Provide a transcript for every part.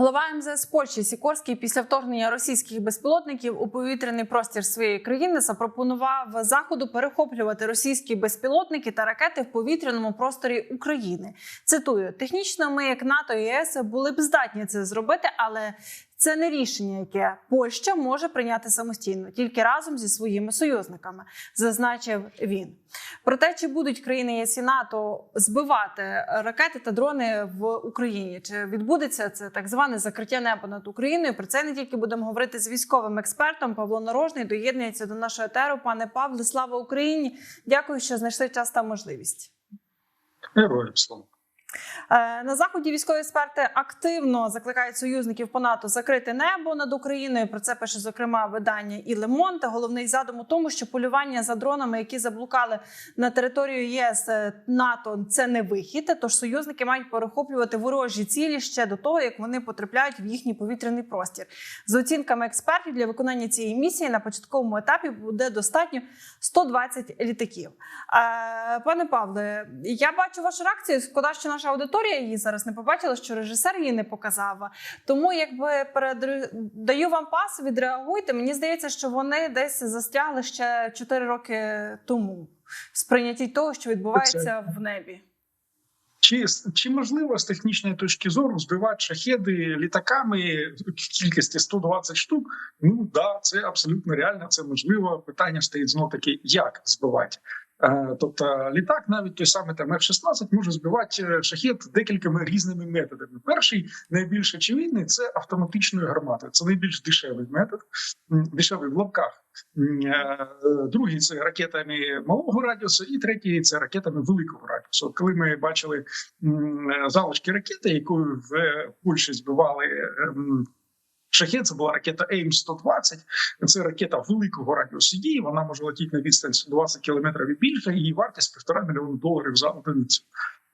Голова МЗС Польщі Сікорський після вторгнення російських безпілотників у повітряний простір своєї країни запропонував заходу перехоплювати російські безпілотники та ракети в повітряному просторі України. Цитую: технічно, ми, як НАТО і ЄС, були б здатні це зробити, але це не рішення, яке Польща може прийняти самостійно, тільки разом зі своїми союзниками, зазначив він. Про те, чи будуть країни ЄС і НАТО збивати ракети та дрони в Україні, чи відбудеться це так зване закриття неба над Україною? Про це не тільки будемо говорити з військовим експертом. Павло Нарожний доєднується до нашого етеру. Пане Павле, слава Україні! Дякую, що знайшли час та можливість. Героям слава. Е, На заході військові експерти активно закликають союзників по НАТО закрити небо над Україною. Про це пише зокрема видання і Лемон. Головний задум у тому, що полювання за дронами, які заблукали на територію ЄС е, НАТО, це не вихід. Тож союзники мають перехоплювати ворожі цілі ще до того, як вони потрапляють в їхній повітряний простір. За оцінками експертів для виконання цієї місії на початковому етапі буде достатньо 120 літаків. Е, Пане Павле, я бачу вашу реакцію. Шкода, що наша аудиторія її зараз не побачила, що режисер її не показав. Тому якби передаю вам пас, відреагуйте. Мені здається, що вони десь застрягли ще 4 роки тому в сприйнятті того, що відбувається в небі. Чи, чи можливо з технічної точки зору збивати шахеди літаками в кількості 120 штук? Ну да, це абсолютно реально, це можливо. Питання стоїть знов таки, як збивати. Е, Тобто літак, навіть той самий там F-16, може збивати е, шахет декількома різними методами. Перший найбільш очевидний це автоматичною гарматою. Це найбільш дешевий метод, дешевий в лапках. Е, Другий це ракетами малого радіусу, і третій це ракетами великого радіусу. Коли ми бачили залишки ракети, якою в Польщі збивали. Ем, Шахет це була ракета АІМ-120. Це ракета великого радіусу дії. Вона може летіти на відстань 120 кілометрів і більше. Її вартість півтора мільйона доларів за одиницю.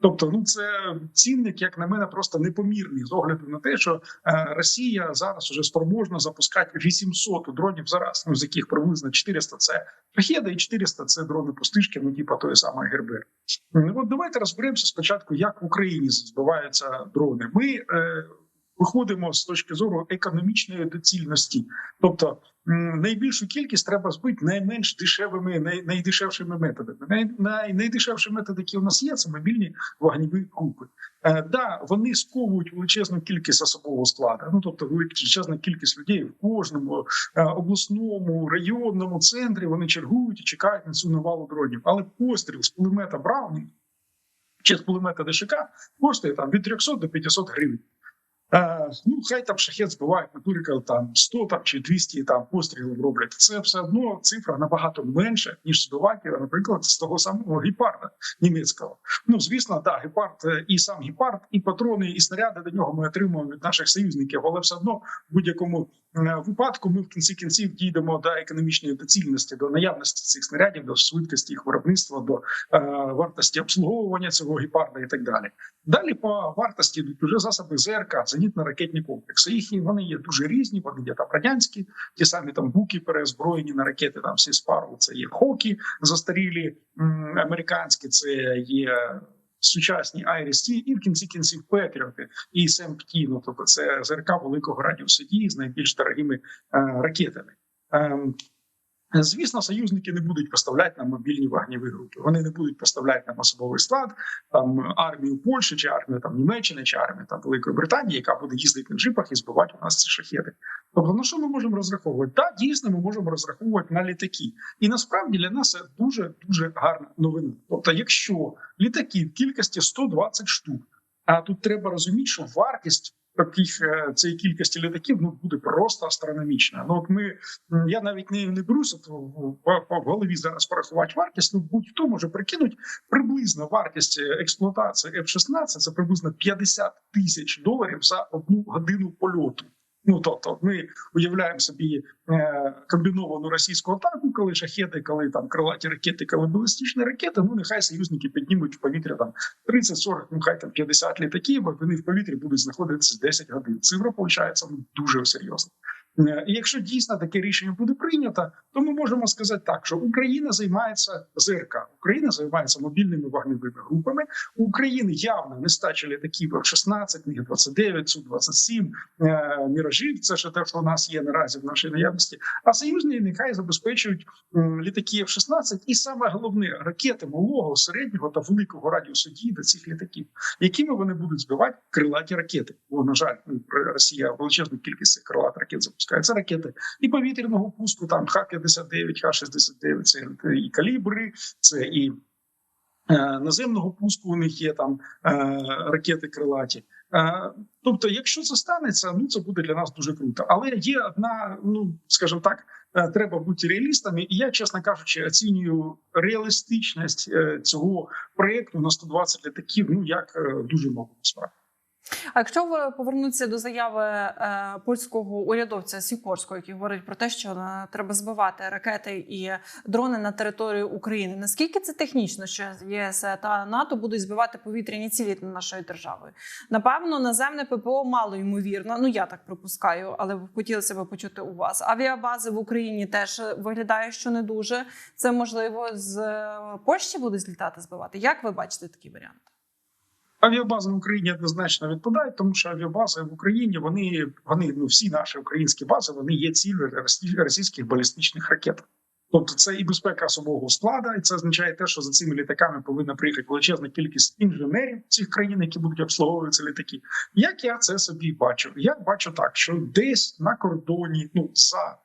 Тобто, ну це цінник, як на мене, просто непомірний з огляду на те, що е, Росія зараз уже спроможна запускати 800 дронів зараз, ну з яких приблизно 400 – це шахеди, і 400 – це дрони пустишки, ну типа тої самої ГРБ. М, От давайте розберемося спочатку, як в Україні збиваються дрони. Ми е, виходимо з точки зору економічної доцільності, тобто найбільшу кількість треба збити найменш дешевими, най, найдешевшими методами. Най, най, найдешевший метод, який у нас є, це мобільні вогневі групи. Е, да, вони сковують величезну кількість особового складу. Ну тобто, величезна кількість людей в кожному е, обласному районному центрі вони чергують і чекають на цю навалу дронів. Але постріл з кулемета Браунінг чи з кулемета ДШК коштує там від 300 до 500 гривень. Е, ну, хай там шахет збивають наприклад, там 100 там, чи 200 там, пострілів роблять. Це все одно цифра набагато менша, ніж збивати, наприклад, з того самого гепарда німецького. Ну, звісно, да, гепард е, і сам гепард, і патрони, і снаряди до нього ми отримуємо від наших союзників, але все одно в будь-якому випадку ми в кінці кінців дійдемо до економічної доцільності, до наявності цих снарядів, до швидкості їх виробництва, до е, вартості обслуговування цього гепарда і так далі. Далі по вартості йдуть вже засоби ЗРК, зенітно-ракетні комплекси. Їх вони є дуже різні. Вони є там радянські, ті самі там буки переозброєні на ракети. Там всі спару. Це є хокі застарілі американські. Це є. Сучасні IRST і в кінці кінців Петріоти і СМПТ, ну тобто це ЗРК великого радіусу дії з найбільш дорогими е, ракетами. Звісно, союзники не будуть поставляти нам мобільні вогневі групи. Вони не будуть поставляти нам особовий склад, там армію Польщі, чи армію там Німеччини, чи армію там Великої Британії, яка буде їздити на джипах і збивати у нас ці шахеди. Тобто, на що ми можемо розраховувати? Так, дійсно, ми можемо розраховувати на літаки, і насправді для нас це дуже дуже гарна новина. Тобто, якщо літаки в кількості 120 штук, а тут треба розуміти, що вартість таких цієї кількості літаків ну буде просто астрономічна. Ну от ми я навіть не, не беруся то в, в, голові зараз порахувати вартість. Ну будь-хто може прикинуть приблизно вартість експлуатації F-16 це приблизно 50 тисяч доларів за одну годину польоту. Ну тобто, ми уявляємо собі е, комбіновану російську атаку, коли шахеди, коли там крилаті ракети, коли балістичні ракети. Ну нехай союзники піднімуть в повітря там 30-40, ну хай там 50 літаків, а вони в повітрі будуть знаходитися 10 годин. Цифра виходить ну, дуже серйозна. Е, І якщо дійсно таке рішення буде прийнято, то ми можемо сказати так, що Україна займається ЗРК, Україна займається мобільними вогневими групами. У України явно нестача літаків F-16, Міг-29, Су-27, е, міражів. Це ще те, що у нас є наразі в нашій наявності. А союзні нехай забезпечують літаки F-16 і саме головне ракети малого, середнього та великого радіусу дії до цих літаків, якими вони будуть збивати крилаті ракети. Бо на жаль, ну, Росія величезну кількість цих крилатих ракет запускає. Це ракети і повітряного пуску, там Х-59, Х-69, це і калібри, це і е, наземного пуску. У них є там е, ракети крилаті. Е, Тобто, якщо це станеться, ну це буде для нас дуже круто. Але є одна, ну скажімо так, е, треба бути реалістами. І я, чесно кажучи, оцінюю реалістичність е, цього проєкту на 120 літаків. Ну як е, дуже мало справді. А якщо повернутися до заяви е, польського урядовця Сікорського, який говорить про те, що е, треба збивати ракети і дрони на територію України, наскільки це технічно, що ЄС та НАТО будуть збивати повітряні цілі над нашою державою? Напевно, наземне ППО мало ймовірно. Ну я так припускаю, але хотілося б почути у вас. Авіабази в Україні теж виглядає, що не дуже. Це можливо з е, Польщі будуть злітати збивати. Як ви бачите такий варіант? Авіабази в Україні однозначно відпадають, тому що авіабази в Україні вони вони ну всі наші українські бази вони є ціллю російських балістичних ракет. Тобто це і безпека особового складу, і це означає те, що за цими літаками повинна приїхати величезна кількість інженерів цих країн, які будуть обслуговувати літаки. Як я це собі бачу? Я бачу так, що десь на кордоні, ну за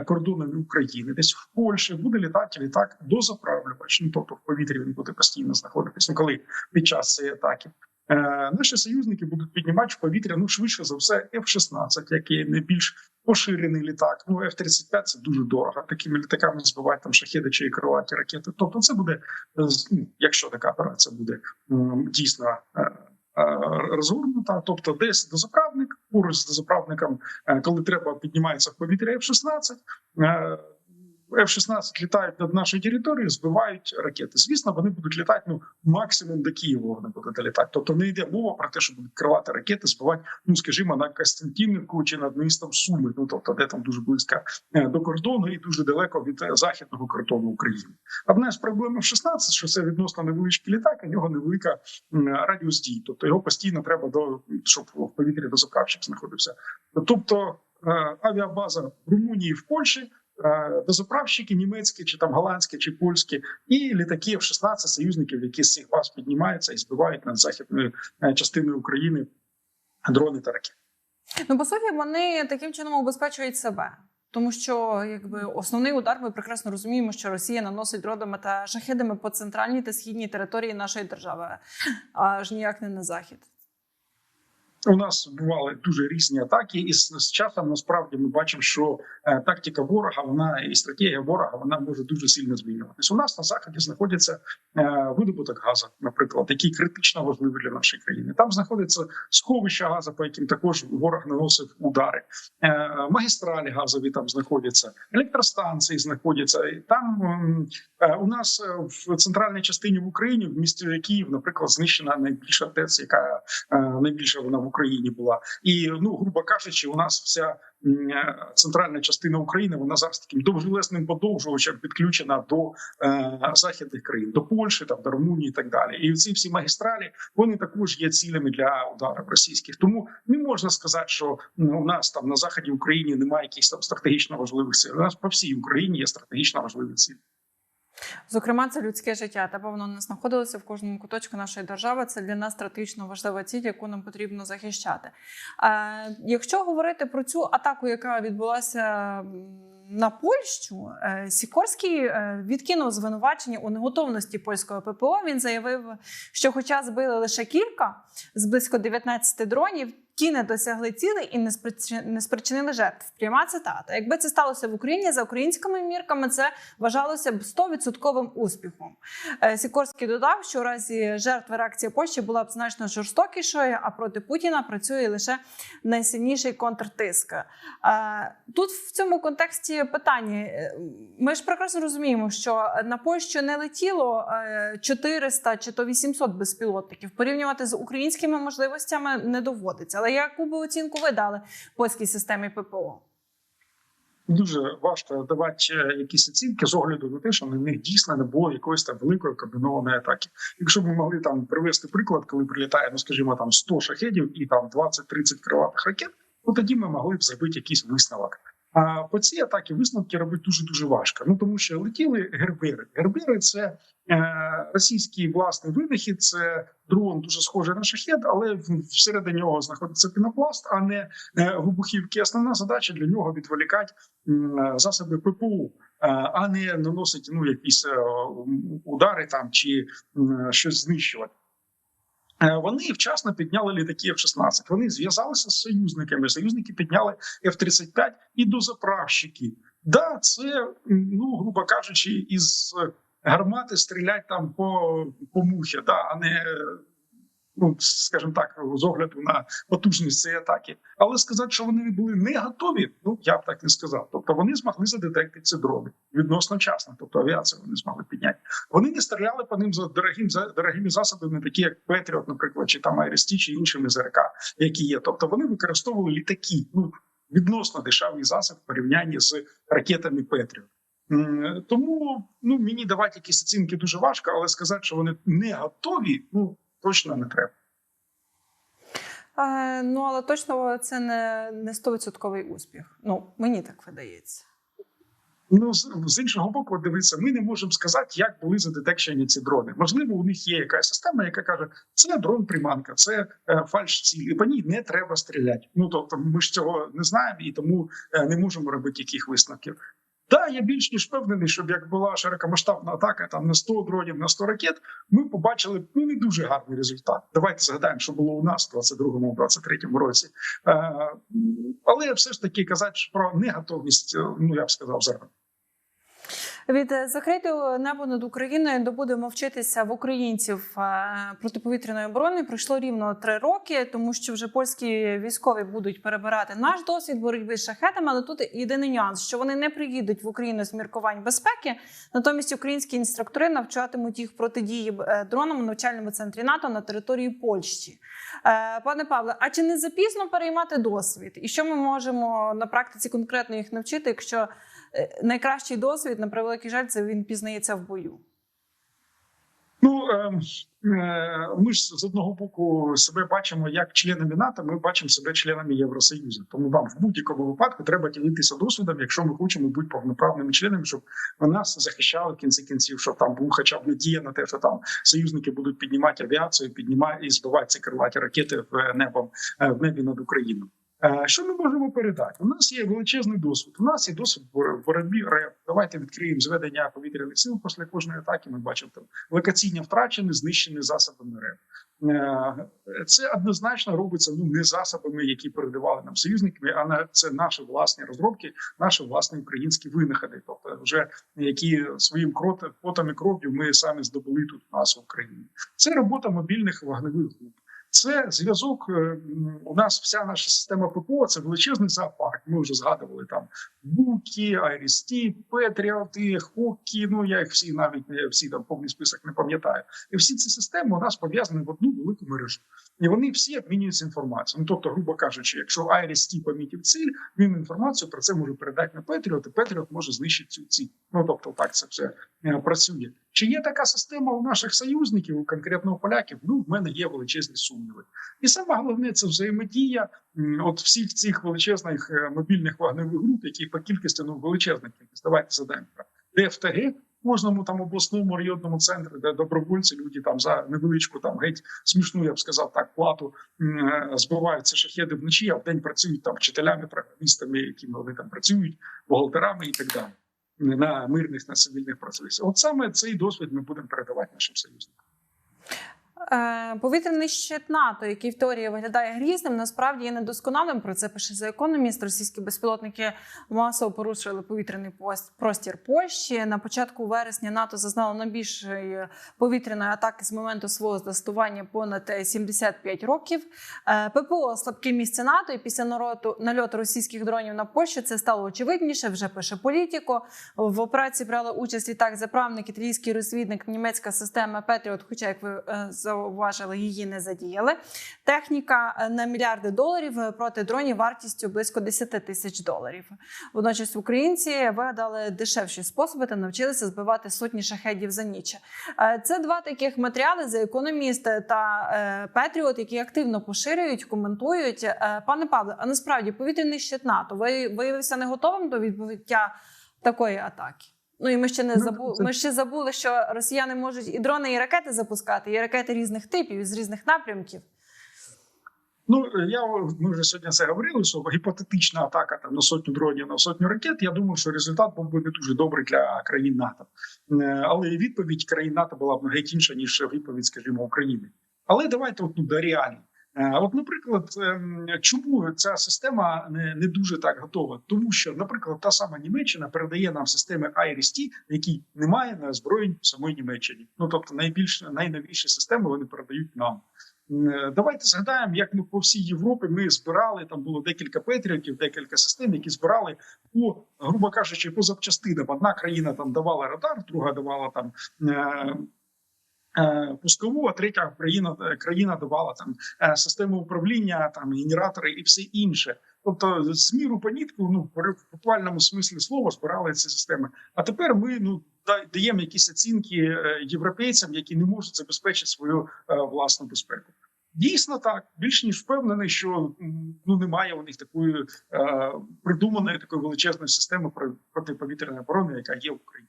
кордонами України, десь в Польщі буде літати літак дозаправлювач. Ну тобто в повітрі він буде постійно знаходитися. Ну, коли під час цієї атаки. Е, наші союзники будуть піднімати в повітря ну швидше за все F-16, який найбільш поширений літак. Ну F-35 це дуже дорого. Такими літаками збивати там шахеди чи крилаті ракети. Тобто, це буде е, ну, якщо така операція буде дійсно. Е, Розгорнута, тобто десь дозаправник, поруч з дозаправником, е, коли треба піднімається в повітря F-16, е, F-16 літають над нашою територією, збивають ракети. Звісно, вони будуть літати ну максимум до Києва. Вони будуть літати. Тобто не йде мова про те, що будуть крилати ракети, збивати, ну скажімо, на Костянтинівку чи над містом Суми. Ну тобто, де там дуже близько е, до кордону і дуже далеко від е, західного кордону України. Одна з проблем F-16, що це відносно невеличкий літак, у нього невелика радіус дій. Тобто його постійно треба до щоб в повітрі до заправщик знаходився. Тобто е, авіабаза в Румунії, в Польщі. Е, Дозаправщики німецькі, чи там голландські, чи польські, і літаки F-16 союзників, які з цих баз піднімаються і збивають над західною е, частиною України дрони та ракети. Ну, по суті, вони таким чином убезпечують себе. Тому що якби основний удар, ми прекрасно розуміємо, що Росія наносить дронами та шахедами по центральній та східній території нашої держави, аж ніяк не на захід. У нас бували дуже різні атаки, і з, з часом насправді ми бачимо, що е, тактика ворога, вона і стратегія ворога, вона може дуже сильно змінюватися. У нас на заході знаходиться е, видобуток газу, наприклад, який критично важливий для нашої країни. Там знаходиться сховища газу, по яким також ворог наносив удари. Е, магістралі газові там знаходяться, електростанції знаходяться. І там е, у нас е, в центральній частині в Україні, в місті Київ, наприклад, знищена найбільша ТЕЦ, яка е, найбільша вона в Україні була. І ну, грубо кажучи, у нас вся е, центральна частина України вона зараз таким довжелезним подовжувачем підключена до е, західних країн, до Польщі, там до Румунії і так далі. І ці всі магістралі вони також є цілями для ударів російських. Тому не можна сказати, що у нас там на заході України немає якихось там стратегічно важливих сил. У нас по всій Україні є стратегічно важливі цілі. Зокрема, це людське життя. Та воно не знаходилося в кожному куточку нашої держави. Це для нас стратегічно важлива ціль, яку нам потрібно захищати. Е, якщо говорити про цю атаку, яка відбулася на Польщу, е, Сікорський е, відкинув звинувачення у неготовності польського ППО. Він заявив, що, хоча збили лише кілька з близько 19 дронів. Ті не досягли цілей і не спричинили жертв. Пряма цитата. Якби це сталося в Україні за українськими мірками, це вважалося б 100% успіхом. Е, Сікорський додав, що у разі жертви реакція Польщі була б значно жорстокішою, а проти Путіна працює лише найсильніший контртиск. Е, Тут в цьому контексті питання. Е, Ми ж прекрасно розуміємо, що на Польщу не летіло е, 400 чи то 800 безпілотників. Порівнювати з українськими можливостями не доводиться. Але яку би оцінку ви дали польській системі ППО? Дуже важко давати якісь оцінки з огляду на те, що на них дійсно не було якоїсь там великої комбінованої атаки. Якщо б ми могли там привести приклад, коли прилітає, ну скажімо, там 100 шахедів і там 20-30 криватих ракет, ну тоді ми могли б зробити якийсь висновок. А по цій атакі висновки робити дуже дуже важко. Ну тому що летіли гербери. Гербери це е, російський власний винахід. Це дрон дуже схожий на шахет, але всередині нього знаходиться пінопласт, а не е, вибухівки. Основна задача для нього відволікати е, засоби ППУ, е, а не наносити ну якісь е, удари там чи м, щось знищувати. Е, Вони вчасно підняли літаки F-16. Вони зв'язалися з союзниками. Союзники підняли F-35 і до заправщиків. Да, це ну грубо кажучи, із гармати стрілять там по, по мухі, да, а не ну скажімо так, з огляду на потужність цієї атаки. Але сказати, що вони були не готові, ну я б так не сказав. Тобто вони змогли задетектити ці дрони відносно вчасно, тобто авіацію вони змогли підняти. Вони не стріляли по ним за дорогим за дорогими засобами, такі як Петріот, наприклад, чи там Айресті, чи іншими ЗРК, які є. Тобто вони використовували літаки, ну відносно дешевий засіб в порівнянні з ракетами Петріот. Тому ну мені давати якісь оцінки дуже важко, але сказати, що вони не готові, ну точно не треба. Е, ну але точно це не, не 100% успіх. Ну мені так видається. Ну з, з іншого боку, дивіться, ми не можемо сказати, як були задетекшені ці дрони. Можливо, у них є якась система, яка каже, це дрон приманка, це е, фальш ціль, і по ній не треба стріляти. Ну тобто, ми ж цього не знаємо і тому е, не можемо робити яких висновків. Да, я більш ніж впевнений, щоб як була широкомасштабна атака там на 100 дронів, на 100 ракет, ми побачили ну не дуже гарний результат. Давайте згадаємо, що було у нас в 22-му, 23-му році. Е, але все ж таки казати про неготовність, е, ну я б сказав зараз. Від е, закритого неба над Україною до будемо вчитися в українців е, протиповітряної оборони пройшло рівно три роки, тому що вже польські військові будуть перебирати наш досвід боротьби з шахетами. Але тут єдиний нюанс, що вони не приїдуть в Україну з міркувань безпеки. Натомість українські інструктори навчатимуть їх протидії е, дронам у навчальному центрі НАТО на території Польщі. Пане Павле, а чи не запізно переймати досвід? І що ми можемо на практиці конкретно їх навчити, якщо найкращий досвід, на превеликий жаль, це він пізнається в бою? Ну е, е, ми ж з одного боку себе бачимо як членами НАТО. Ми бачимо себе членами Євросоюзу. Тому вам в будь-якому випадку треба ділитися досвідом, якщо ми хочемо бути повноправними членами, щоб нас захищали в кінці кінців, щоб там був хоча б надія на те, що там союзники будуть піднімати авіацію, піднімати і збивати ці крилаті ракети в е, в небі над Україною. Е, Що ми можемо передати? У нас є величезний досвід. У нас є досвід боротьбі РЕП. Давайте відкриємо зведення повітряних сил після кожної атаки. Ми бачимо там локаційно втрачені, знищені засобами РЕП. Е, Це однозначно робиться ну не засобами, які передавали нам союзники, а на це наші власні розробки, наші власні українські винаходи, тобто вже які своїм крот- потом і кров'ю ми самі здобули тут у нас в Україні. Це робота мобільних вогневих груп. Це зв'язок. е, У нас вся наша система ППО це величезний зоопарк. Ми вже згадували там Буки, Айрісті, Петріоти, Хокі. Ну я їх всі навіть всі там повний список не пам'ятаю. І всі ці системи у нас пов'язані в одну велику мережу, і вони всі обмінюються інформацією. Ну тобто, грубо кажучи, якщо Айрісті помітив ціль, він інформацію про це може передати на Петріот, і Петріот може знищити цю ціль. Ну тобто, так це все е, працює. Чи є така система у наших союзників, конкретно у поляків? Ну, в мене є величезні сумніви. І саме головне це взаємодія от всіх цих величезних е, мобільних вогневих груп, які по кількості ну величезна кількість. Давайте задаємо ДФТГ. Кожному там обласному районному центрі, де добровольці люди там за невеличку там геть смішну, я б сказав так, плату е, шахеди вночі, а вдень працюють там вчителями, програмістами, якими вони там працюють, бухгалтерами і так далі на мирних на цивільних процесах. От саме цей досвід ми будемо передавати нашим союзникам. Е, Повітряний щит НАТО, який в теорії виглядає грізним, насправді є недосконалим. Про це пише за економіст. Російські безпілотники масово порушили повітряний простір Польщі. На початку вересня НАТО зазнало найбільшої повітряної атаки з моменту свого застування понад е, 75 років. Е, ППО слабке місце НАТО, і після нальоту, нальоту російських дронів на Польщу це стало очевидніше. Вже пише політіко. В операції брали участь літак заправник, італійський розвідник, німецька система Петріот. Хоча, як ви е, зауважили, її не задіяли. Техніка е, на мільярди доларів е, проти дронів вартістю близько 10 тисяч доларів. Водночас українці вигадали дешевші способи та навчилися збивати сотні шахедів за ніч. Е, Це два таких матеріали за економіст та Петріот, які активно поширюють, коментують. Пане Павле, а насправді повітряний щит НАТО ви- виявився не готовим до відбуття такої атаки. Ну і ми ще не Ну, забули. Ми ще забули, що росіяни можуть і дрони, і ракети запускати, і ракети різних типів, і з різних напрямків. Ну я ми вже сьогодні це говорили. Що гіпотетична атака там на сотню дронів на сотню ракет. Я думаю, що результат був би не дуже добрий для країн НАТО. Е, Але відповідь країн НАТО була б геть інша ніж відповідь, скажімо, України. Але давайте от, ну, до реалій. Е, От, наприклад, ем, чому ця система не, не дуже так готова? Тому що, наприклад, та сама Німеччина передає нам системи IRIS-T, які немає на озброєнь самої Німеччині. Ну тобто, найбільш найновіші системи вони передають нам. Е, Давайте згадаємо, як ми по всій Європі ми збирали там було декілька петріотів, декілька систем, які збирали по, грубо кажучи, по запчастинам. Одна країна там давала радар, друга давала там. Е- е, Пускову, а третя країна країна давала там е, систему управління, там генератори і все інше. Тобто, з міру по нітку, ну в буквальному смислі слова збирали ці системи. А тепер ми ну да- даємо якісь оцінки е, європейцям, які не можуть забезпечити свою е, власну безпеку. Дійсно так, більш ніж впевнений, що ну немає у них такої е, придуманої такої величезної системи про- протиповітряної оборони, яка є в Україні.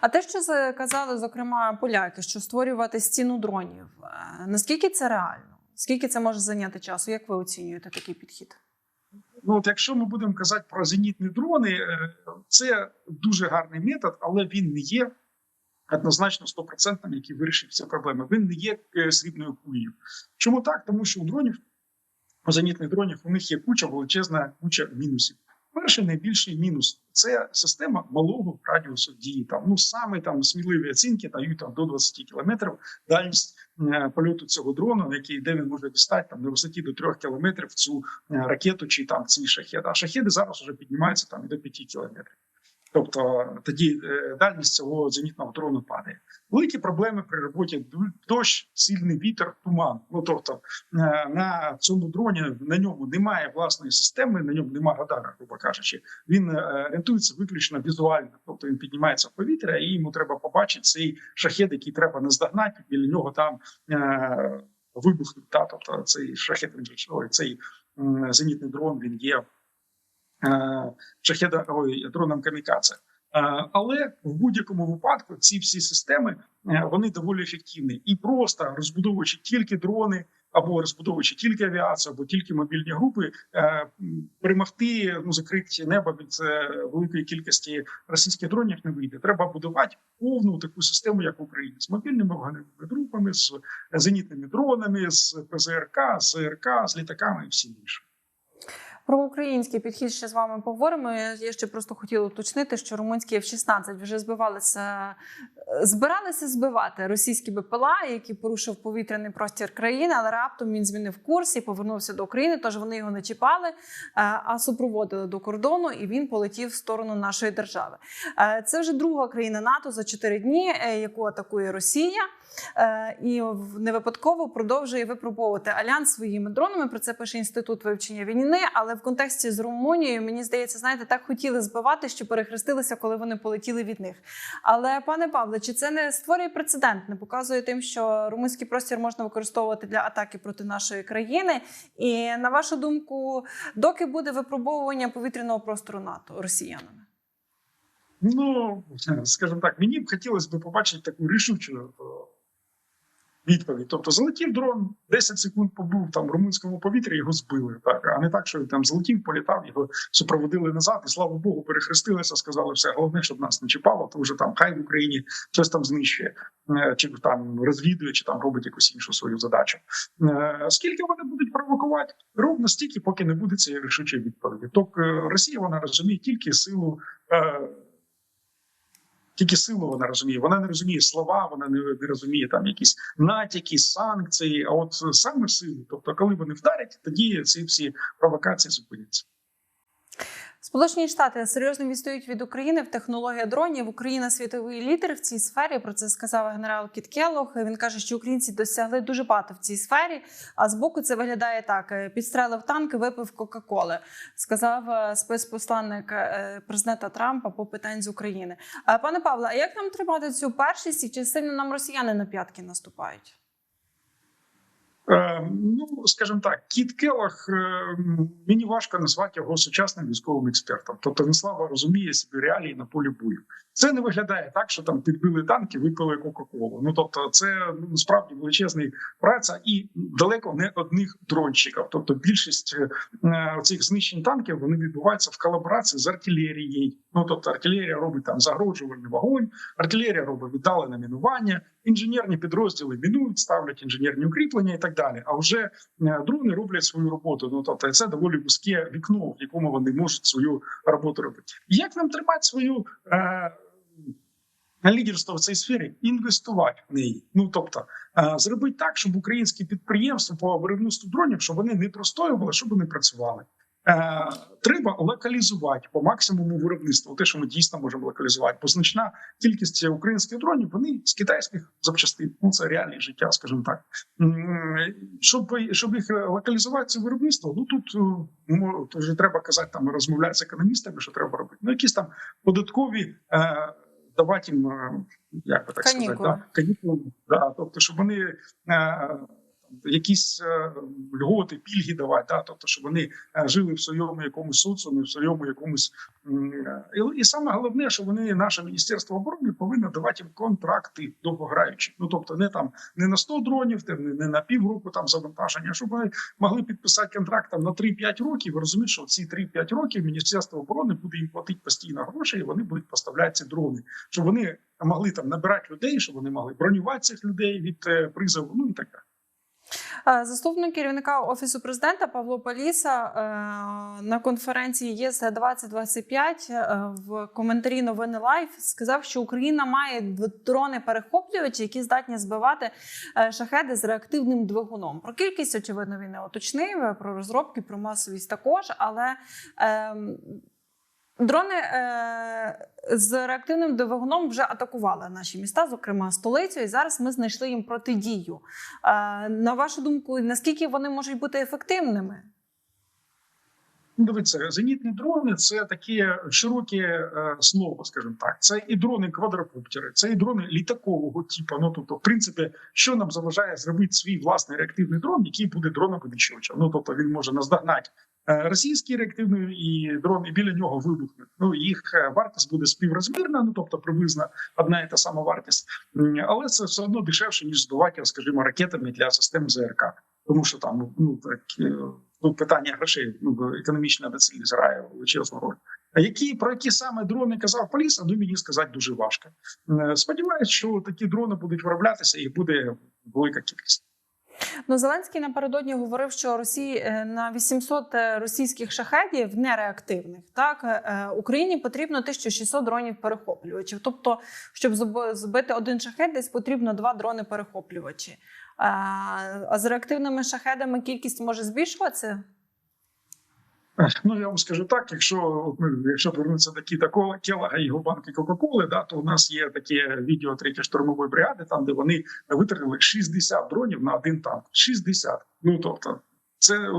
А те, що казали, зокрема, поляки, що створювати стіну дронів, е, наскільки це реально? Скільки це може зайняти часу? Як ви оцінюєте такий підхід? Ну от якщо ми будемо казати про зенітні дрони, е, це дуже гарний метод, але він не є однозначно стопроцентним, який вирішить всі проблеми. Він не є е, срібною кулею. Чому так? Тому що у дронів, у зенітних дронів, у них є куча величезна куча мінусів. Перший найбільший мінус це система малого радіусу дії. Там ну саме там сміливі оцінки дають там до 20 кілометрів дальність е, польоту цього дрону, на який де він може дістати там на висоті до 3 кілометрів цю е, ракету чи там ці шахеди. А шахеди зараз вже піднімаються там і до 5 кілометрів. Тобто тоді е, дальність цього зенітного дрону падає. Великі проблеми при роботі дощ, сильний вітер, туман. Ну тобто е, на цьому дроні на ньому немає власної системи, на ньому немає радара, грубо кажучи. Він е, орієнтується виключно візуально. Тобто він піднімається в повітря, і йому треба побачити цей шахет, який треба наздогнати. Біля нього там вибухнуть. Та тобто цей шахет цей зенітний дрон він є шахеда ой, дроном камікадзе. Е, Але в будь-якому випадку ці всі системи е, вони доволі ефективні і просто розбудовуючи тільки дрони, або розбудовуючи тільки авіацію, або тільки мобільні групи, е, перемогти ну закриті небо від е, великої кількості російських дронів не вийде. Треба будувати повну таку систему, як в Україні, з мобільними вогневими групами, з зенітними дронами, з ПЗРК, з РК, з літаками і всім іншим. Про український підхід ще з вами поговоримо. Я ще просто хотіла уточнити, що румунські F-16 вже збивалися, збиралися збивати російські БПЛА, які порушив повітряний простір країни, але раптом він змінив курс і повернувся до України. Тож вони його не чіпали, е, а супроводили до кордону, і він полетів в сторону нашої держави. Е, Це вже друга країна НАТО за чотири дні, е, яку атакує Росія. І не випадково продовжує випробовувати альянс своїми дронами. Про це пише інститут вивчення війни. Але в контексті з Румунією, мені здається, знаєте, так хотіли збивати, що перехрестилися, коли вони полетіли від них. Але пане Павле, чи це не створює прецедент? Не показує тим, що румунський простір можна використовувати для атаки проти нашої країни? І на вашу думку, доки буде випробовування повітряного простору НАТО росіянами? Ну, скажімо так, мені б хотілося б побачити таку рішучу е, відповідь. Тобто залетів дрон, 10 секунд побув там в румунському повітрі, його збили. Так, а не так, що він там злетів, політав, його супроводили назад, і слава Богу, перехрестилися, сказали, все головне, щоб нас не чіпало, то вже там хай в Україні щось там знищує, е, чи там розвідує, чи там робить якусь іншу свою задачу. Е, Скільки вони будуть провокувати? Ровно стільки, поки не буде цієї рішучої відповіді. Тобто Росія вона розуміє тільки силу. Тільки силу вона розуміє. Вона не розуміє слова, вона не, не розуміє там якісь натяки, санкції. А от саме силу, тобто, коли вони вдарять, тоді ці всі провокації зупиняться. Сполучені Штати серйозно відстають від України в технології дронів. Україна світовий лідер в цій сфері. Про це сказав генерал Кіт Келлог. Він каже, що українці досягли дуже багато в цій сфері. А з боку це виглядає так: підстрелив танки, випив Кока-Коли. Сказав е, спецпосланник е, президента Трампа по питань з України. Е, Пане Павле, а як нам тримати цю першість і чи сильно нам росіяни на п'ятки наступають? Е, Ну, скажімо так, Кіт Келах, е, мені важко назвати його сучасним військовим експертом. Тобто він слабо розуміє собі реалії на полі бою. Це не виглядає так, що там підбили танки, випили Кока-Колу. Ну тобто, це ну, насправді величезний праця і далеко не одних дронщиків. Тобто, більшість е, цих знищень танків вони відбуваються в колаборації з артилерією. Ну тобто, артилерія робить там загроджувальний вогонь, артилерія робить віддалене мінування. Інженерні підрозділи мінують, ставлять інженерні укріплення і так далі. А вже е, дрони роблять свою роботу. Ну тобто, це доволі вузьке вікно, в якому вони можуть свою роботу робити. Як нам тримати свою е, лідерство в цій сфері? Інвестувати в неї. Ну тобто, е, зробити так, щоб українські підприємства по виробництву дронів, щоб вони не простоювали, щоб вони працювали. Е, треба локалізувати по максимуму виробництва, те, що ми дійсно можемо локалізувати. Бо значна кількість українських дронів вони з китайських запчастин. Ну це реальне життя, скажімо так. Щоб щоб їх локалізувати це виробництво, ну тут е, вже треба казати там розмовляти з економістами, що треба робити. Ну якісь там податкові. Е, Давати їм, е, як би так Канікули. сказати, да, канікули, да, тобто, щоб вони е, якісь е, льготи, пільги давати, да, тобто, щоб вони е, жили в своєму якомусь соціумі, в своєму якомусь е, і, саме головне, що вони, наше міністерство оборони, повинно давати їм контракти довгограючі. Ну тобто, не там не на 100 дронів, не, на півроку там завантаження, щоб вони могли підписати контракт там на 3-5 років. і що ці 3-5 років міністерство оборони буде їм платити постійно гроші, і вони будуть поставляти ці дрони, щоб вони могли там набирати людей, щоб вони могли бронювати цих людей від призову, ну і так. Е, Заступник керівника офісу президента Павло Паліса е, на конференції ЄС 2025 е, в коментарі новини Лайф сказав, що Україна має дрони перехоплювачі, які здатні збивати шахеди з реактивним двигуном. Про кількість очевидно він не уточнив. Про розробки, про масовість також, але. Дрони е, з реактивним двигуном вже атакували наші міста, зокрема столицю, і зараз ми знайшли їм протидію. Е, на вашу думку, наскільки вони можуть бути ефективними? Ну, Дивіться, зенітні дрони це таке широке слово, скажімо так. Це і дрони квадрокоптери, це і дрони літакового типу. Ну тобто, в принципі, що нам заважає зробити свій власний реактивний дрон, який буде дроном винищувачем. Ну тобто він може наздогнати російський реактивний і дрон, і біля нього вибухне. Ну їх е, вартість буде співрозмірна, ну тобто приблизно одна і та сама вартість, але це все одно дешевше ніж збивати, скажімо, ракетами для систем ЗРК. Тому що там ну так е, ну, питання грошей ну економічна доцільність грає величезну роль. Які про які саме дрони казав Поліса, ну мені сказати дуже важко. Е, Сподіваюсь, що такі дрони будуть вироблятися, і буде велика кількість. Ну, Зеленський напередодні говорив, що Росії е, на 800 російських шахедів нереактивних. Так е, Україні потрібно 1600 дронів перехоплювачів. Тобто, щоб зб- збити один шахет, десь потрібно два дрони перехоплювачі. А з реактивними шахедами кількість може збільшуватися? Ну я вам скажу так: якщо якщо повернутися до Кіта Келлога і його банки Кока-Коли, да, то у нас є таке відео третьої штурмової бригади, там де вони витратили 60 дронів на один танк. 60. Ну тобто. Це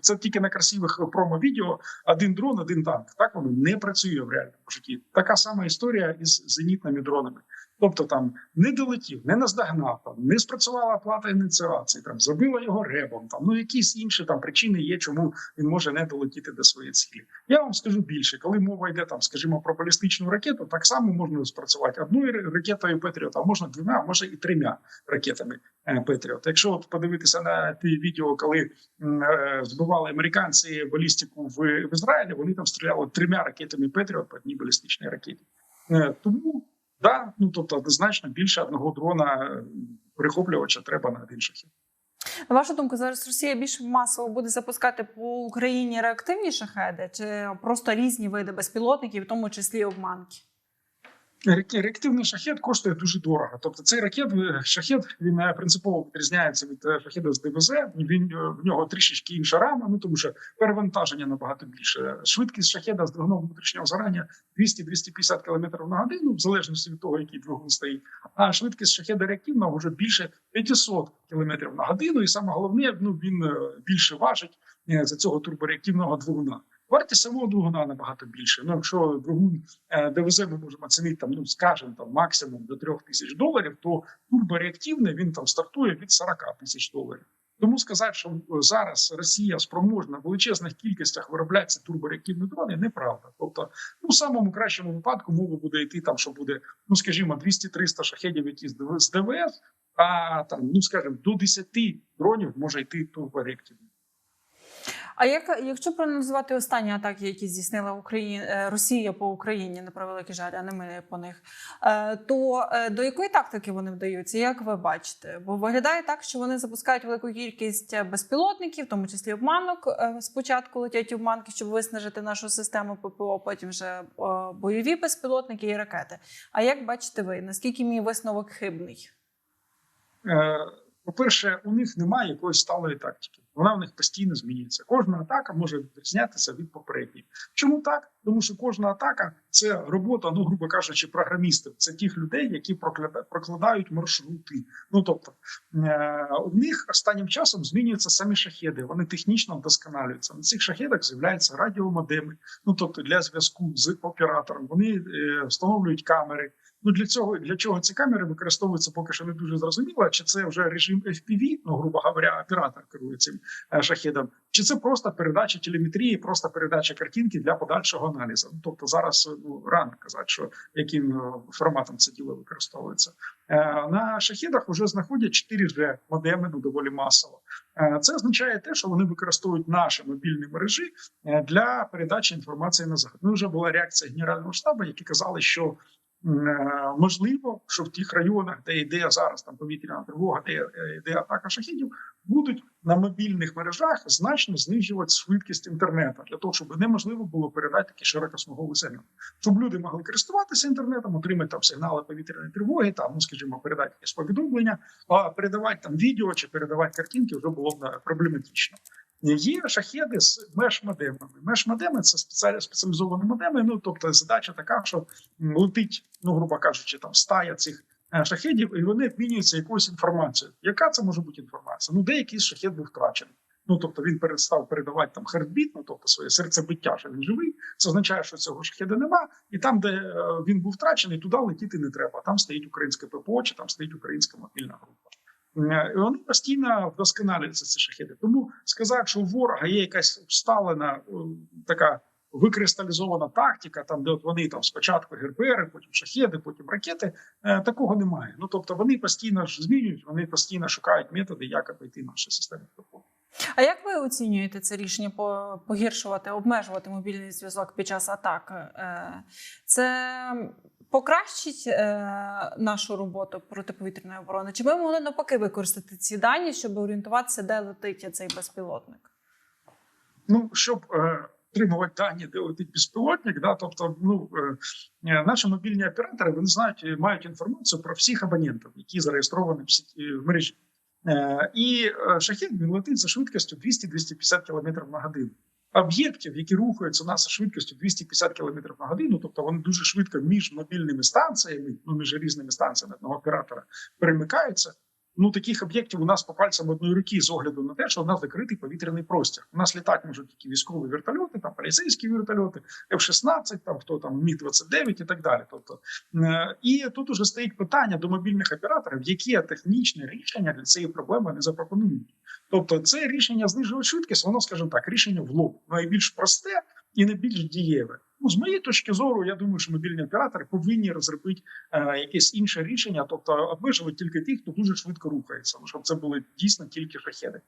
це тільки на красивих промо-відео. Один дрон, один танк. Так воно не працює в реальному житті. Така сама історія із зенітними дронами. Тобто там не долетів, не наздогнав, там не спрацювала плата ініціації, там забила його ребом. Там ну якісь інші там причини є, чому він може не долетіти до своєї цілі. Я вам скажу більше, коли мова йде там, скажімо, про балістичну ракету, так само можна спрацювати одною ракетою Петріот, а можна двома, а може і трьома ракетами е, Петріот. Якщо от подивитися на ті відео, коли е, збивали американці балістику в, Ізраїлі, вони там стріляли трьома ракетами Петріот по одній балістичній ракеті. Е, Тому да, ну тобто однозначно більше одного дрона прихоплювача треба на шахід. На вашу думку, зараз Росія більш масово буде запускати по Україні реактивні шахеди чи просто різні види безпілотників, в тому числі обманки? Реак- Реактивний шахет коштує дуже дорого. Тобто цей ракет е, шахет він е, принципово відрізняється від е, шахеда з ДВЗ. Він в нього трішечки інша рама. Ну тому що перевантаження набагато більше. Швидкість шахеда з двигуном внутрішнього згорання 200-250 км на годину, в залежності від того, який двигун стоїть. А швидкість шахеда реактивного вже більше 500 км на годину. І саме головне, ну він більше важить за цього турбореактивного двигуна. Вартість самого двигуна набагато більше. Ну, якщо двигун е, ДВЗ ми можемо оцінити там, ну скажімо, там максимум до 3 тисяч доларів, то турбореактивний він там стартує від 40 тисяч доларів. Тому сказати, що зараз Росія спроможна в величезних кількостях виробляти ці турбореактивні дрони, неправда. Тобто, ну в самому кращому випадку мова буде йти там, що буде, ну скажімо, 200-300 шахедів, які з ДВС, а там, ну скажімо, до 10 дронів може йти турбореактивний. А як якщо проаналізувати останні атаки, які здійснила Україна Росія по Україні, на превеликий жаль, а не ми по них, е, то е, до якої тактики вони вдаються? Як ви бачите? Бо виглядає так, що вони запускають велику кількість безпілотників, в тому числі обманок. Е, Спочатку летять обманки, щоб виснажити нашу систему ППО, потім вже е, бойові безпілотники і ракети. А як бачите ви? Наскільки мій висновок хибний? Е, По-перше, у них немає якоїсь сталої тактики. Вона в них постійно змінюється. Кожна атака може відрізнятися від попередньої. Чому так? Тому що кожна атака це робота, ну грубо кажучи, програмістів. Це тих людей, які прокладають, маршрути. Ну тобто е, у них останнім часом змінюються самі шахеди. Вони технічно вдосконалюються. На цих шахедах з'являються радіомодеми. Ну тобто для зв'язку з оператором. Вони е, встановлюють камери. Ну для цього для чого ці камери використовуються, поки що не дуже зрозуміло. Чи це вже режим FPV, ну грубо говоря, оператор керує цим е, шахедом, чи це просто передача телеметрії, просто передача картинки для подальшого аналізу. Ну тобто зараз ну рано казати, що яким е, форматом це діло використовується. Е, На шахедах вже знаходять 4G модеми, ну доволі масово. Е, Це означає те, що вони використовують наші мобільні мережі е, для передачі інформації на захід. Ну вже була реакція генерального штабу, які казали, що е, можливо, що в тих районах, де йде зараз там повітряна тривога, де е, йде атака шахідів, будуть на мобільних мережах значно знижувати швидкість інтернету для того, щоб неможливо було передати такий широкосмуговий сигнал, щоб люди могли користуватися інтернетом, отримати там сигнали повітряної тривоги, там ну скажімо, передати якесь повідомлення, а передавати там відео чи передавати картинки вже було б е, проблематично. Є шахеди з меш-модемами. Меш-модеми це спеціалі спеціалізовані модеми. Ну тобто задача така, що летить, ну грубо кажучи, там стая цих е, шахедів, і вони обмінюються якоюсь інформацією. Яка це може бути інформація? Ну, деякий шахет був втрачений. Ну тобто він перестав передавати там хертбіт, ну тобто своє серцебиття, що він живий. Це означає, що цього шахеда нема, і там, де е, він був втрачений, туди летіти не треба. Там стоїть українське ППО, чи там стоїть українська мобільна група. Е, вони постійно вдосконалюються ці шахеди. Тому сказати, що у ворога є якась усталена е, така викристалізована тактика, там де от вони там спочатку ГРПР, потім шахеди, потім ракети. е, Такого немає. Ну тобто вони постійно ж змінюють, вони постійно шукають методи, як обійти наші системи ППО. А як ви оцінюєте це рішення погіршувати, обмежувати мобільний зв'язок під час атак? Це покращить е, нашу роботу протиповітряної оборони? Чи ми могли навпаки використати ці дані, щоб орієнтуватися, де летить цей безпілотник? ну щоб е, отримувати дані, де летить безпілотник, да, тобто, ну е, е, наші мобільні оператори вони знають, е, мають інформацію про всіх абонентів, які зареєстровані в сіті в мережі. Е, і е, шахет він летить за швидкістю 200-250 км на годину. Об'єктів, які рухаються нас швидкістю 250 км на годину, тобто вони дуже швидко між мобільними станціями, ну між різними станціями одного оператора перемикаються. Ну таких об'єктів у нас по пальцям одної руки з огляду на те, що у нас закритий повітряний простір. У нас літати можуть тільки військові вертольоти, там поліцейські вертольоти, F-16, там хто там Мі 29 і так далі. Тобто е, і тут уже стоїть питання до мобільних операторів, які технічні рішення для цієї проблеми вони запропонують. Тобто, це рішення знижувати швидкість, воно, скажімо так, рішення в лоб найбільш просте і найбільш дієве. Ну, з моєї точки зору, я думаю, що мобільні оператори повинні розробити е, якесь інше рішення, тобто обмежувати тільки тих, хто дуже швидко рухається, ну, щоб це були дійсно тільки шахеди.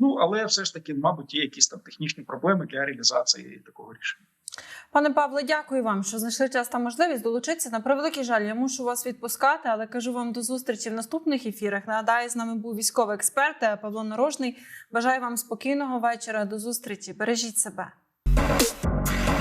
Ну але все ж таки, мабуть, є якісь там технічні проблеми для реалізації такого рішення. Пане Павле, дякую вам, що знайшли час та можливість долучитися. На превеликий жаль, я мушу вас відпускати, але кажу вам до зустрічі в наступних ефірах. Нагадаю, з нами був військовий експерт Павло Нарожний. Бажаю вам спокійного вечора. До зустрічі. Бережіть себе.